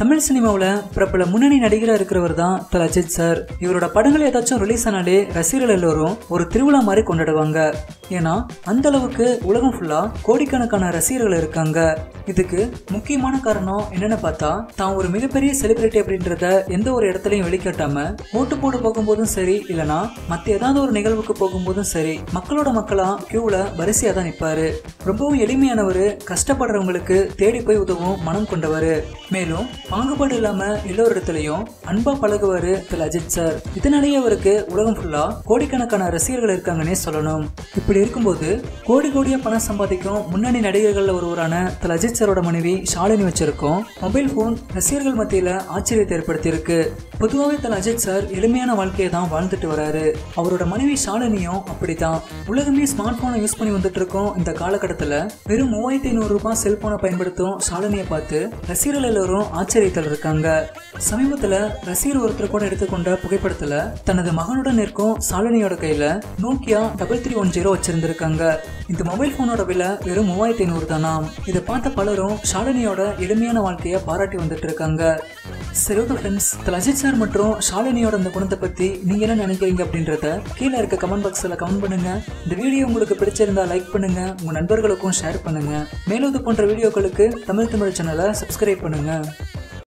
தமிழ் சினிமாவில் பிரபல முன்னணி நடிகராக இருக்கிறவர் தான் தல அஜித் சார். இவரோட படங்கள் ஏதாச்சும் ரிலீஸ் ஆனாலே ரசிகர்கள் எல்லோரும் ஒரு திருவிழா மாதிரி கொண்டாடுவாங்க. ஏன்னா அந்த அளவுக்கு உலகம் ஃபுல்லா கோடிக்கணக்கான ரசிகர்கள் இருக்காங்க. இதுக்கு முக்கியமான காரணம் என்னன்னு பார்த்தா தான் ஒரு மிகப்பெரிய செலிபிரிட்டி அப்படின்றத எந்த ஒரு இடத்துலையும் வெளிக்காட்டாம ஓட்டு போட போகும்போதும் சரி இல்லனா மத்த ஏதாவது ஒரு நிகழ்வுக்கு போகும்போதும் சரி மக்களோட மக்களா கியூல வரிசையா தான் நிப்பாரு. ரொம்பவும் எளிமையானவர் கஷ்டப்படுறவங்களுக்கு தேடி போய் உதவும் மனம் கொண்டவர். மேலும் பாகுபாடு இல்லாம எல்லோரிடத்துலயும் அன்பா பழகுவாரு திரு அஜித் சார். இதனாலேயே அவருக்கு உலகம் ஃபுல்லா கோடிக்கணக்கான ரசிகர்கள் இருக்காங்கன்னே சொல்லணும். இப்படி இருக்கும்போது கோடி கோடியா பணம் சம்பாதிக்கும் முன்னணி நடிகர்களில் ஒருவரான திரு அஜித் சாரோட மனைவி ஷாலினி வச்சிருக்கோம். மொபைல் போன் ரசிகர்கள் மத்தியில ஆச்சரியத்தை ஏற்படுத்தியிருக்கு. பொதுவாகவே திரு அஜித் சார் எளிமையான வாழ்க்கையை தான் வாழ்ந்துட்டு வராரு. அவரோட மனைவி ஷாலினியும் அப்படித்தான். உலகமே ஸ்மார்ட் போனை யூஸ் பண்ணி வந்துட்டு இருக்கோம் இந்த காலகட்டத்தில். வெறும் மூவாயிரத்தி ஐநூறு ரூபாய் செல்போனை பயன்படுத்தும் ஷாலினியை பார்த்து ரசிகர்கள் எல்லாரும் ஆச்சரியத்தில் இருக்காங்க. சமீபத்தில் ரசிகர் ஒருத்தர் கூட எடுத்துக்கொண்ட புகைப்படத்துல தனது மகனுடன் இருக்கும் ஷாலினியோட கையில் Nokia double three one zero வச்சிருந்திருக்காங்க. இந்த மொபைல் போனோட விலை வெறும் மூவாயிரத்தி ஐநூறு தானாம் இதை பார்த்த பலரும் ஷாலினியோட எளிமையான வாழ்க்கையை பாராட்டி வந்துட்டு இருக்காங்க சரி ஓகே ஃப்ரெண்ட்ஸ் அஜித் சார் மற்றும் ஷாலினியோட அந்த குணத்தை பற்றி நீங்கள் என்ன நினைக்கிறீங்க அப்படின்றத கீழே இருக்க கமெண்ட் பாக்ஸில் கமெண்ட் பண்ணுங்க. இந்த வீடியோ உங்களுக்கு பிடிச்சிருந்தா லைக் பண்ணுங்க. உங்கள் நண்பர்களுக்கும் ஷேர் பண்ணுங்க. மேலும் இது போன்ற வீடியோக்களுக்கு தமிழ் தமிழ் சேனலை சப்ஸ்கிரைப் பண்ணுங்க.